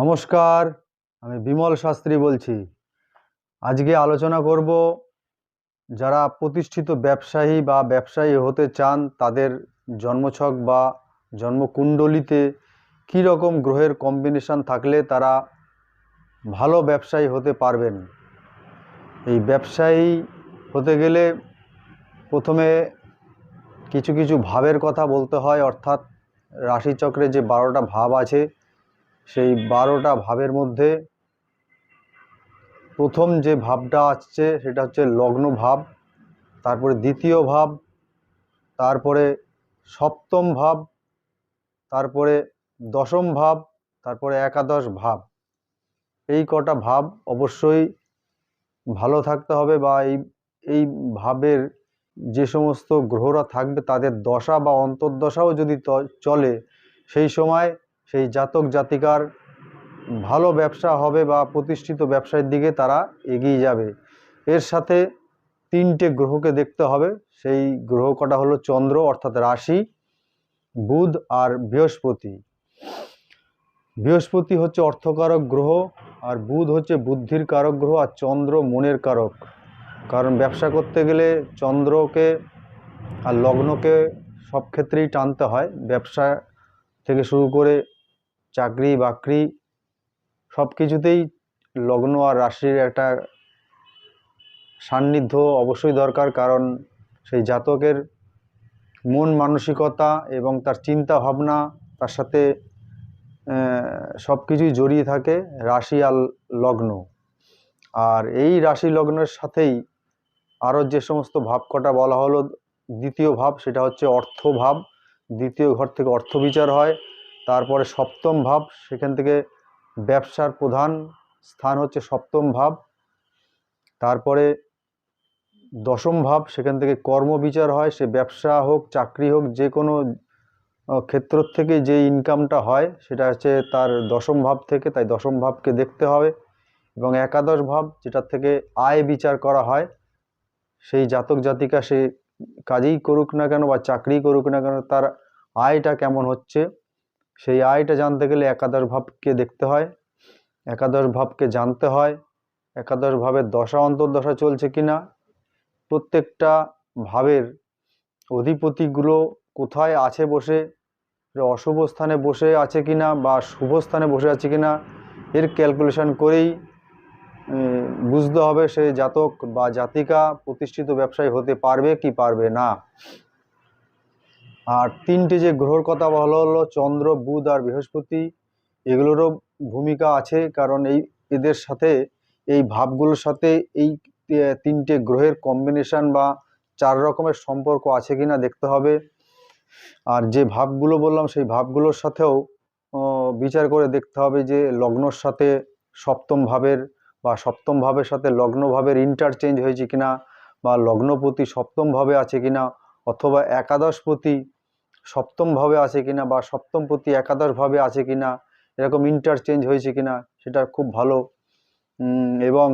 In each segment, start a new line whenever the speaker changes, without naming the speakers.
নমস্কার, আমি বিমল শাস্ত্রী বলছি। আজকে আলোচনা করব যারা প্রতিষ্ঠিত ব্যবসায়ী বা ব্যবসায়ী হতে চান, তাদের জন্মছক বা জন্মকুণ্ডলিতে কী রকম গ্রহের কম্বিনেশন থাকলে তারা ভালো ব্যবসায়ী হতে পারবেন? এই ব্যবসায়ী হতে গেলে প্রথমে কিছু কিছু ভাবের কথা বলতে হয়, অর্থাৎ রাশিচক্রে যে বারোটা ভাব আছে সেই বারোটা ভাবের মধ্যে প্রথম যে ভাবটা আসছে সেটা হচ্ছে লগ্ন ভাব, তারপরে দ্বিতীয় ভাব, তারপরে সপ্তম ভাব, তারপরে দশম ভাব, তারপরে একাদশ ভাব। এই কটা ভাব অবশ্যই ভালো থাকতে হবে বা এই এই ভাবের যে সমস্ত গ্রহরা থাকবে তাদের দশা বা অন্তর্দশাও যদি চলে, সেই সময় সেই জাতক জাতিকার ভালো ব্যবসা হবে বা প্রতিষ্ঠিত ব্যবসার দিকে তারা এগিয়ে যাবে। এর সাথে তিনটে গ্রহকে দেখতে হবে। সেই গ্রহ কটা হলো চন্দ্র, অর্থাৎ রাশি, বুধ আর বৃহস্পতি। বৃহস্পতি হচ্ছে অর্থকারক গ্রহ আর বুধ হচ্ছে বুদ্ধির কারক গ্রহ আর চন্দ্র মনের কারক। কারণ ব্যবসা করতে গেলে চন্দ্রকে আর লগ্নকে সব ক্ষেত্রেই টানতে হয়। ব্যবসা থেকে শুরু করে চাকরি বাকরি সব কিছুতেই লগ্ন আর রাশির একটা সান্নিধ্য অবশ্যই দরকার, কারণ সেই জাতকের মন মানসিকতা এবং তার চিন্তা ভাবনা, তার সাথে সব কিছুই জড়িয়ে থাকে রাশি আর লগ্ন। আর এই রাশি লগ্নের সাথেই আরও যে সমস্ত ভাব কটা বলা হলো, দ্বিতীয় ভাব সেটা হচ্ছে অর্থ ভাব দ্বিতীয় ঘর থেকে অর্থ বিচার হয়। তারপরে সপ্তম ভাব, সেখান থেকে ব্যবসার প্রধান স্থান হচ্ছে সপ্তম ভাব। তারপরে দশম ভাব, সেখান থেকে কর্ম বিচার হয়, সে ব্যবসা হোক, চাকরি হোক, যে কোনো ক্ষেত্র থেকে যে ইনকামটা হয়, সেটা হচ্ছে তার দশম ভাব থেকে, তাই দশম ভাবকে দেখতে হবে। এবং একাদশ ভাব যেটার থেকে আয় বিচার করা হয়, সেই জাতক জাতিকা সে কাজেই করুক না কেন বা চাকরি করুক না কেন, তার আয়টা কেমন হচ্ছে? সেই আয়টা জানতে গেলে একাদশ ভাবকে দেখতে হয়। একাদশ ভাবকে জানতে হয়, একাদশ ভাবের দশা, অন্তর্দশা চলছে কি না? প্রত্যেকটা ভাবের অধিপতিগুলো কোথায় আছে বসে অশুভ স্থানে বসে আছে কি না বা শুভ স্থানে বসে আছে কি না, এর ক্যালকুলেশন করেই বুঝতে হবে সে জাতক বা জাতিকা প্রতিষ্ঠিত ব্যবসায়ী হতে পারবে কি পারবে না। আর তিনটে যে গ্রহর কথা বলা হলো চন্দ্র, বুধ আর বৃহস্পতি, এগুলোরও ভূমিকা আছে। কারণ এই, এদের সাথে, এই ভাবগুলোর সাথে এই তিনটে গ্রহের কম্বিনেশন বা চার রকমের সম্পর্ক আছে কিনা দেখতে হবে। আর যে ভাবগুলো বললাম, সেই ভাবগুলোর সাথেও বিচার করে দেখতে হবে যে লগ্নর সাথে সপ্তম ভাবের বা সপ্তম ভাবের সাথে লগ্ন ভাবের ইন্টারচেঞ্জ হয়েছে কিনা বা লগ্নপতি সপ্তম ভাবে আছে কিনা অথবা একাদশপতি সপ্তম ভাবে আছে কিনা বা সপ্তমপতি একাদশ ভাবে আছে কিনা, এরকম ইন্টারচেঞ্জ হয়েছে কিনা, সেটা খুব ভালো। এবং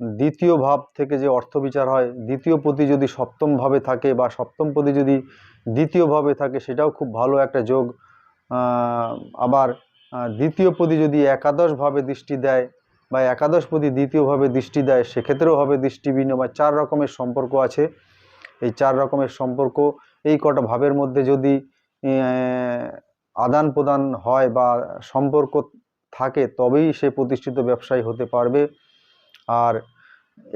দ্বিতীয় ভাব থেকে যে অর্থ বিচার হয়, দ্বিতীয় প্রতি যদি সপ্তম ভাবে থাকে বা সপ্তম প্রতি যদি দ্বিতীয় ভাবে থাকে, সেটাও খুব ভালো একটা যোগ। আবার দ্বিতীয় প্রতি যদি একাদশ ভাবে দৃষ্টি দেয় বা একাদশ পতি দ্বিতীয়ভাবে দৃষ্টি দেয়, সেক্ষেত্রেও হবে দৃষ্টি বিনিময়। চার রকমের সম্পর্ক আছে। এই চার রকমের সম্পর্ক এই কটা ভাবের মধ্যে যদি আদান প্রদান হয় বা সম্পর্ক থাকে তবেই সে প্রতিষ্ঠিত ব্যবসায়ী হতে পারবে। আর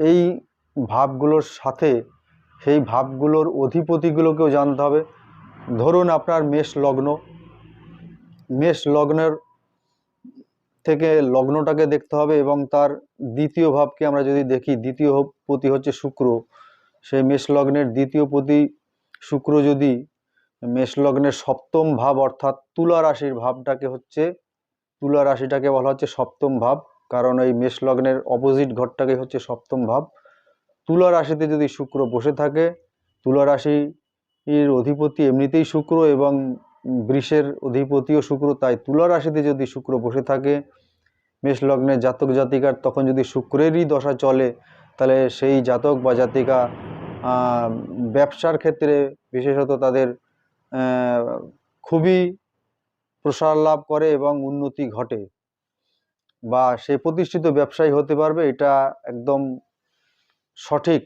এই ভাবগুলোর সাথে সেই ভাবগুলোর অধিপতিগুলোকেও জানতে হবে। ধরুন আপনার মেষ লগ্ন। মেষ লগ্নের থেকে লগ্নটাকে দেখতে হবে এবং তার দ্বিতীয় ভাবকে আমরা যদি দেখি, দ্বিতীয় পতি হচ্ছে শুক্র। সেই মেষ লগ্নের দ্বিতীয় পতি শুক্র যদি মেষ লগ্নের সপ্তম ভাব অর্থাৎ তুলা রাশির ভাবটাকে হচ্ছে, তুলা রাশিটাকে বলা হচ্ছে সপ্তম ভাব, কারণ এই মেষ লগ্নের অপোজিট ঘরটাকে হচ্ছে সপ্তম ভাব। তুলা রাশিতে যদি শুক্র বসে থাকে, তুলা রাশির অধিপতি এমনিতেই শুক্র এবং বৃষের অধিপতিও শুক্র, তাই তুলা রাশিতে যদি শুক্র বসে থাকে মেষ লগ্নের জাতক জাতিকার তখন যদি শুক্রেরই দশা চলে, তাহলে সেই জাতক বা জাতিকা ব্যবসার ক্ষেত্রে বিশেষত তাদের খুবই প্রসার লাভ করে এবং উন্নতি ঘটে। বা সে প্রতিষ্ঠিত ব্যবসায়ী হতে পারবে, এটা একদম সঠিক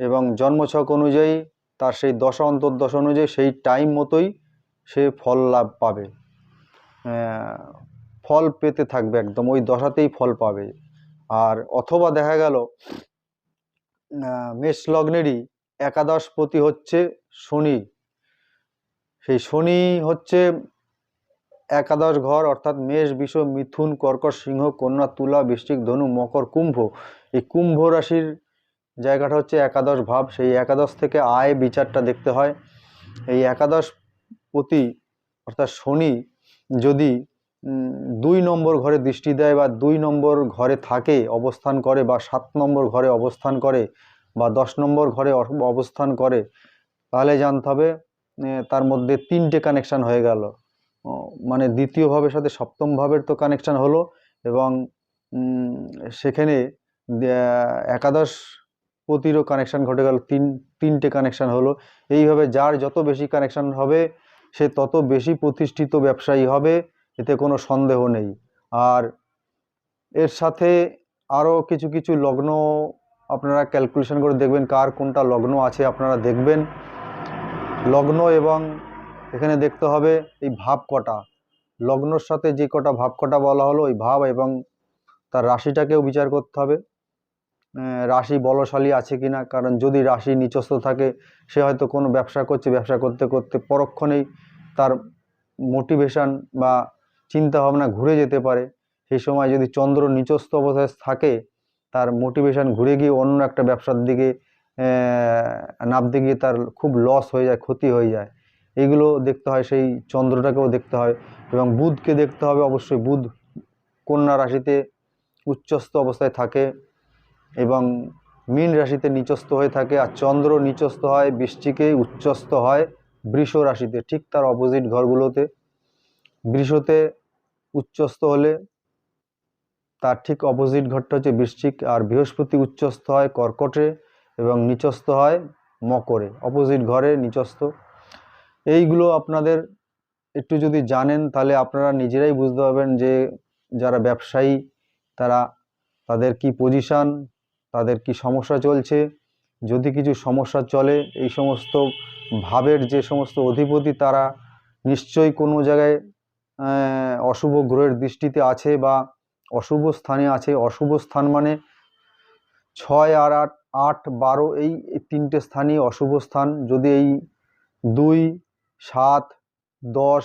এবং জন্মছক অনুযায়ী, তার সেই দশা অন্তর্দশা অনুযায়ী সেই টাইম মতোই সে ফল লাভ পাবে। ফল পেতে থাকবে একদম, ওই দশাতেই ফল পাবে। আর অথবা দেখা গেল মেষ লগ্নেরই একাদশ একাদশপতি হচ্ছে শনি। সেই শনি হচ্ছে একাদশ ঘর, অর্থাৎ মেষ বিষ মিথুন কর্কট সিংহ, কন্যা, তুলা, বৃশ্চিক, ধনু, মকর, কুম্ভ। এই কুম্ভ রাশির জায়গাটা হচ্ছে একাদশ ভাব। সেই একাদশ থেকে আয় বিচারটা দেখতে হয়। এই একাদশ পতি, অর্থাৎ শনি, যদি দুই নম্বর ঘরে দৃষ্টি দেয় বা দুই নম্বর ঘরে থাকে, অবস্থান করে বা সাত নম্বর ঘরে অবস্থান করে বা দশ নম্বর ঘরে অবস্থান করে, তাহলে জানতে হবে তার মধ্যে তিনটে কানেকশান হয়ে গেল। মানে দ্বিতীয় ভাবের সাথে সপ্তম ভাবের তো কানেকশান হলো এবং সেখানে একাদশ পতিরও কানেকশান ঘটে গেল, তিন, তিনটে কানেকশান হলো। এইভাবে যার যত বেশি কানেকশান হবে, সে তত বেশি প্রতিষ্ঠিত ব্যবসায়ী হবে। এতে কোনো সন্দেহ নেই। আর এর সাথে আরও কিছু কিছু লগ্ন আপনারা ক্যালকুলেশন করে দেখবেন কার কোনটা লগ্ন আছে আপনারা দেখবেন। লগ্ন এবং এখানে দেখতে হবে এই ভাব কটা। লগ্নর সাথে যে কটা ভাব কটা বলা হলো, ওই ভাব এবং তার রাশিটাকেও বিচার করতে হবে। রাশি বলশালী আছে কিনা, কারণ যদি রাশি নিচস্থ থাকে, সে হয়তো কোনো ব্যবসা করছে, ব্যবসা করতে করতে পরক্ষণেই তার মোটিভেশান বা চিন্তা ভাবনা ঘুরে যেতে পারে। সেই সময় যদি চন্দ্র নিচস্থ অবস্থায় থাকে, তার মোটিভেশান ঘুরে গিয়ে অন্য একটা ব্যবসার দিকে নামতে গিয়ে তার খুব লস হয়ে যায়, ক্ষতি হয়ে যায়। এগুলো দেখতে হয়, সেই চন্দ্রটাকেও দেখতে হয় এবং বুধকে দেখতে হবে অবশ্যই। বুধ কন্যা রাশিতে উচ্চস্থ অবস্থায় থাকে এবং মীন রাশিতে নিচস্থ হয়ে থাকে আর চন্দ্র নিচস্থ হয় বৃষ্টিকে উচ্চস্থ হয় বৃষ রাশিতে, ঠিক তার অপোজিট ঘরগুলোতে। বৃষতে উচ্চস্থ হলে তার ঠিক অপোজিট ঘরটা হচ্ছে বৃশ্চিক, আর বৃহস্পতি উচ্চস্থ হয় কর্কটে এবং নিচস্থ হয় মকরে অপোজিট ঘরে নিচস্থ। এইগুলো আপনাদের একটু যদি জানেন, তাহলে আপনারা নিজেরাই বুঝতে পারবেন যে যারা ব্যবসায়ী, তারা তাদের কি পজিশান তাদের কি সমস্যা চলছে। যদি কিছু সমস্যা চলে, এই সমস্ত ভাবের যে সমস্ত অধিপতি, তারা নিশ্চয়ই কোনো জায়গায় অশুভ গ্রহের দৃষ্টিতে আছে বা অশুভ স্থানে আছে। অশুভ স্থান মানে ছয় আর আট আট, বারো এই তিনটে স্থানই অশুভ স্থান। যদি এই দুই, সাত, দশ,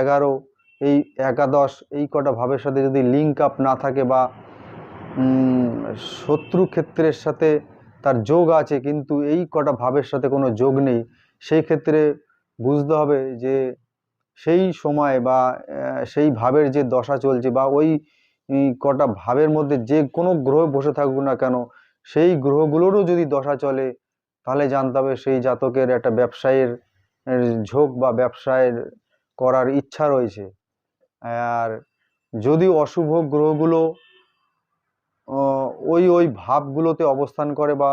এগারো এই একাদশ এই কটা ভাবের সাথে যদি লিঙ্ক আপ না থাকে বা শত্রু ক্ষেত্রের সাথে তার যোগ আছে কিন্তু এই কটা ভাবের সাথে কোনো যোগ নেই, সেই ক্ষেত্রে বুঝতে হবে যে সেই সময় বা সেই ভাবের যে দশা চলছে বা ওই কটা ভাবের মধ্যে যে কোনো গ্রহ বসে থাকুক না কেন, সেই গ্রহগুলোরও যদি দশা চলে, তাহলে জানতে হবে সেই জাতকের একটা ব্যবসায়ের ঝোঁক বা ব্যবসায়ের করার ইচ্ছা রয়েছে। আর যদি অশুভ গ্রহগুলো ওই ওই ভাবগুলোতে অবস্থান করে বা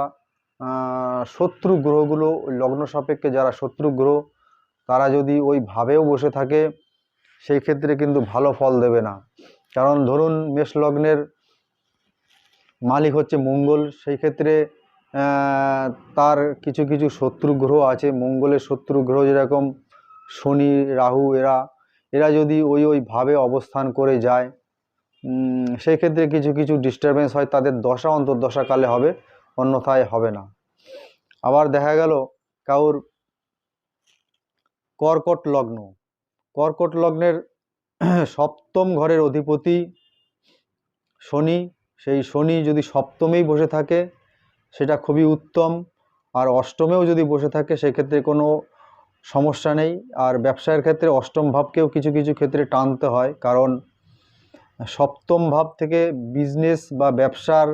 শত্রু গ্রহগুলো, লগ্ন সাপেক্ষে যারা শত্রু গ্রহ তারা যদি ওই ভাবেও বসে থাকে, সেই ক্ষেত্রে কিন্তু ভালো ফল দেবে না। কারণ ধরুন মেষ লগ্নের মালিক হচ্ছে মঙ্গল, সেই ক্ষেত্রে তার কিছু কিছু শত্রু গ্রহ আছে। মঙ্গলের শত্রু গ্রহ যেরকম শনি, রাহু, এরা এরা যদি ওই ওই ভাবে অবস্থান করে যায় সেই ক্ষেত্রে কিছু কিছু ডিস্টারবেন্স হয়, তাদের দশা অন্তর্দশাকালে হবে, অন্যথায় হবে না। আবার দেখা গেল কারোর কর্কট লগ্ন। কর্কট লগ্নের সপ্তম ঘরের অধিপতি শনি। সেই শনি যদি সপ্তমেই বসে থাকে, সেটা খুবই উত্তম। আর অষ্টমেও যদি বসে থাকে, সেক্ষেত্রে কোনো সমস্যা নেই। আর ব্যবসায়ের ক্ষেত্রে অষ্টম ভাবকেও কিছু কিছু ক্ষেত্রে টানতে হয়। কারণ সপ্তম ভাব থেকে বিজনেস বা ব্যবসার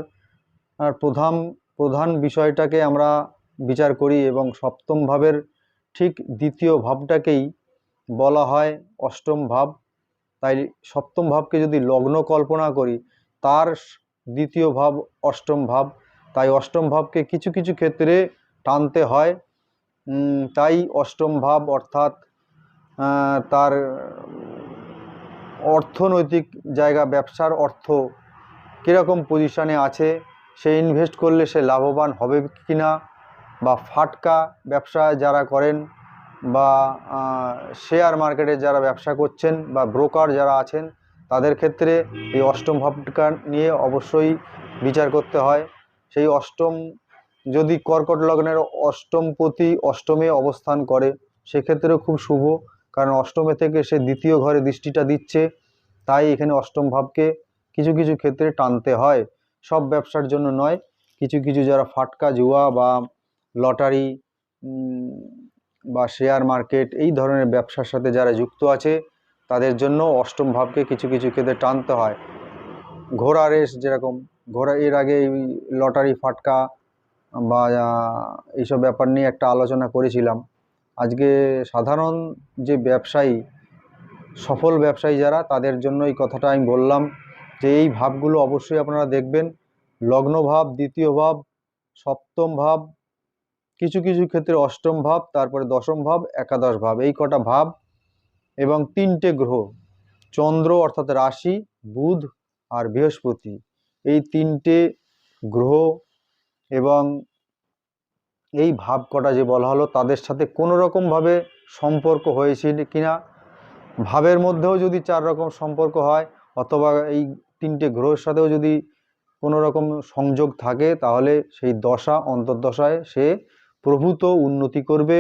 প্রধান প্রধান বিষয়টাকে আমরা বিচার করি এবং সপ্তম ভাবের ঠিক দ্বিতীয় ভাবটাকেই বলা হয় অষ্টম ভাব। তাই সপ্তম ভাবকে যদি লগ্ন কল্পনা করি, তার দ্বিতীয় ভাব অষ্টম ভাব। তাই অষ্টম ভাবকে কিছু কিছু ক্ষেত্রে টানতে হয়। তাই অষ্টম ভাব অর্থাৎ তার অর্থনৈতিক জায়গা, ব্যবসার অর্থ কীরকম পজিশানে আছে, সে ইনভেস্ট করলে সে লাভবান হবে কি না বা ফাটকা ব্যবসা যারা করেন বা শেয়ার মার্কেটে যারা ব্যবসা করছেন বা ব্রোকার যারা আছেন, তাদের ক্ষেত্রে এই অষ্টম ভাবটা নিয়ে অবশ্যই বিচার করতে হয়। সেই অষ্টম, যদি কর্কট লগ্নের অষ্টমপতি অষ্টমে অবস্থান করে, সেক্ষেত্রেও খুব শুভ, কারণ অষ্টমে থেকে সে দ্বিতীয় ঘরে দৃষ্টিটা দিচ্ছে, তাই এখানে অষ্টম ভাবকে কিছু কিছু ক্ষেত্রে টানতে হয়। সব ব্যবসার জন্য নয়, কিছু কিছু যারা ফাটকা জুয়া বা লটারি বা শেয়ার মার্কেট, এই ধরনের ব্যবসার সাথে যারা যুক্ত আছে, তাদের জন্য অষ্টম ভাবকে কিছু কিছু ক্ষেত্রে টানতে হয়। ঘোড়া রেস যেরকম, ঘোড়া, এর আগে এই লটারি, ফাটকা, বা এইসব ব্যাপার নিয়ে একটা আলোচনা করেছিলাম। আজকে সাধারণ যে ব্যবসায়ী, সফল ব্যবসায়ী যারা, তাদের জন্য এই কথাটা আমি বললাম যে, এই ভাবগুলো অবশ্যই আপনারা দেখবেন। লগ্ন ভাব, দ্বিতীয় ভাব, সপ্তম ভাব কিছু কিছু ক্ষেত্রে অষ্টম ভাব, তারপরে দশম ভাব, একাদশ ভাব, এই কটা ভাব এবং তিনটে গ্রহ, চন্দ্র অর্থাৎ রাশি, বুধ আর বৃহস্পতি, এই তিনটে গ্রহ এবং এই ভাব কটা যে বলা হলো, তাদের সাথে কোনো রকমভাবে সম্পর্ক হয়েছে কিনা, ভাবের মধ্যেও যদি চার রকম সম্পর্ক হয়, অথবা এই তিনটে গ্রহের সাথেও যদি কোনো রকম সংযোগ থাকে, তাহলে সেই দশা, অন্তর্দশায় সে প্রভূত উন্নতি করবে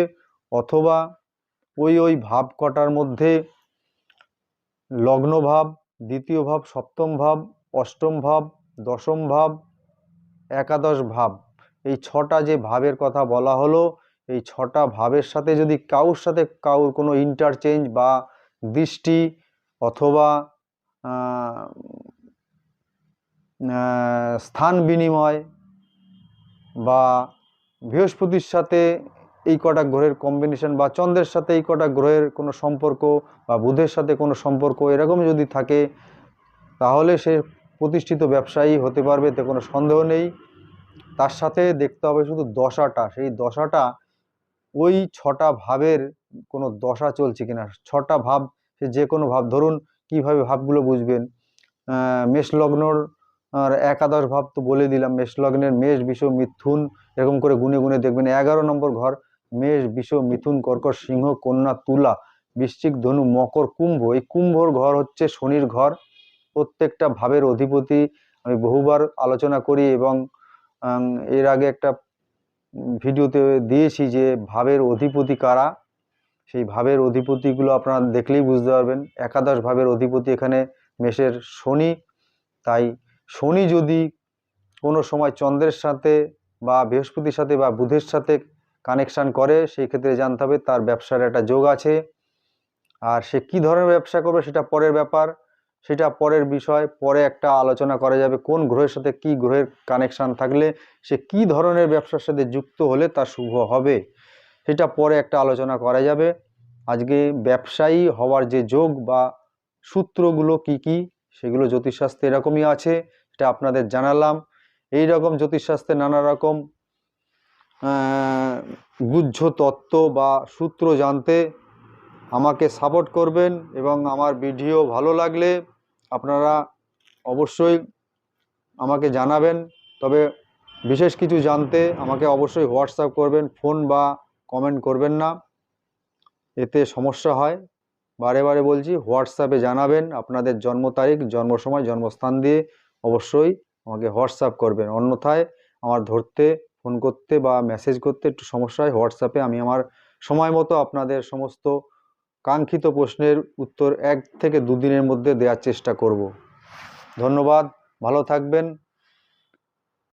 অথবা ওই ওই ভাব কটার মধ্যে লগ্ন ভাব, দ্বিতীয় ভাব, সপ্তম ভাব, অষ্টম ভাব, দশম ভাব, একাদশ ভাব। এই ছটা যে ভাবের কথা বলা হলো, এই ছটা ভাবের সাথে যদি কাউর সাথে কাউর কোনো ইন্টারচেঞ্জ বা দৃষ্টি অথবা স্থান বিনিময় বা বৃহস্পতির সাথে এই কটা গ্রহের কম্বিনেশন বা চন্দ্রের সাথে এই কটা গ্রহের কোনো সম্পর্ক বা বুধের সাথে কোনো সম্পর্ক এরকম যদি থাকে, তাহলে সে প্রতিষ্ঠিত ব্যবসায়ী হতে পারবে, এতে কোনো সন্দেহ নেই। তার সাথে দেখতে হবে শুধু দশাটা, সেই দশাটা ওই ছটা ভাবের কোনো দশা চলছে কিনা। ছটা ভাব, সে যে কোনো ভাব, ধরুন কীভাবে ভাবগুলো বুঝবেন? মেষ লগ্নর আর একাদশ ভাব তো বলে দিলাম, মেষ লগ্নের মেষ, বিষ, মিথুন, এরকম করে গুনে গুনে দেখবেন। এগারো নম্বর ঘর, মেষ, বিষ, মিথুন কর্কট সিংহ, কন্যা, তুলা, বৃশ্চিক ধনু, মকর, কুম্ভ। এই কুম্ভর ঘর হচ্ছে শনির ঘর। প্রত্যেকটা ভাবের অধিপতি। আমি বহুবার আলোচনা করি এবং এর আগে একটা ভিডিওতে দিয়েছি যে ভাবের অধিপতি কারা? সেই ভাবের অধিপতিগুলো আপনারা দেখলেই বুঝতে পারবেন। একাদশ ভাবের অধিপতি এখানে মেষের শনি, তাই শনি যদি কোনো সময় চন্দ্রের সাথে বা বৃহস্পতির সাথে বা বুধের সাথে কানেকশান করে, সেই ক্ষেত্রে জানতে হবে তার ব্যবসার একটা যোগ আছে। আর সে কী ধরনের ব্যবসা করবে সেটা পরের ব্যাপার। সেটা পরের বিষয়, পরে একটা আলোচনা করা যাবে কোন গ্রহের সাথে কি গ্রহের কানেকশান থাকলে সে কি ধরনের ব্যবসার সাথে যুক্ত হলে তা শুভ হবে, সেটা পরে একটা আলোচনা করা যাবে। আজকে ব্যবসায়ী হওয়ার যে যোগ বা সূত্রগুলো কি কি, সেগুলো জ্যোতিষশাস্ত্রে এরকমই আছে। এটা আপনাদের জানালাম। এই রকম জ্যোতিষশাস্ত্রে নানা রকম গুহ্য তত্ত্ব বা সূত্র জানতে আমাকে সাপোর্ট করবেন এবং আমার ভিডিও ভালো লাগলে আপনারা অবশ্যই আমাকে জানাবেন। তবে বিশেষ কিছু জানতে আমাকে অবশ্যই হোয়াটসঅ্যাপ করবেন ফোন বা কমেন্ট করবেন না। এতে সমস্যা হয়। বারে বারে বলছি হোয়াটসঅ্যাপে জানাবেন আপনাদের জন্ম তারিখ, জন্ম সময়, জন্মস্থান দিয়ে অবশ্যই আমাকে হোয়াটসঅ্যাপ করবেন। অন্যথায় আমার ধরতে, ফোন করতে বা মেসেজ করতে একটু সমস্যা হয়, হোয়াটসঅ্যাপে আমি আমার সময় মতো আপনাদের সমস্ত কাঙ্ক্ষিত প্রশ্নের উত্তর এক থেকে দুদিনের মধ্যে দেওয়ার চেষ্টা করব। ধন্যবাদ, ভালো থাকবেন।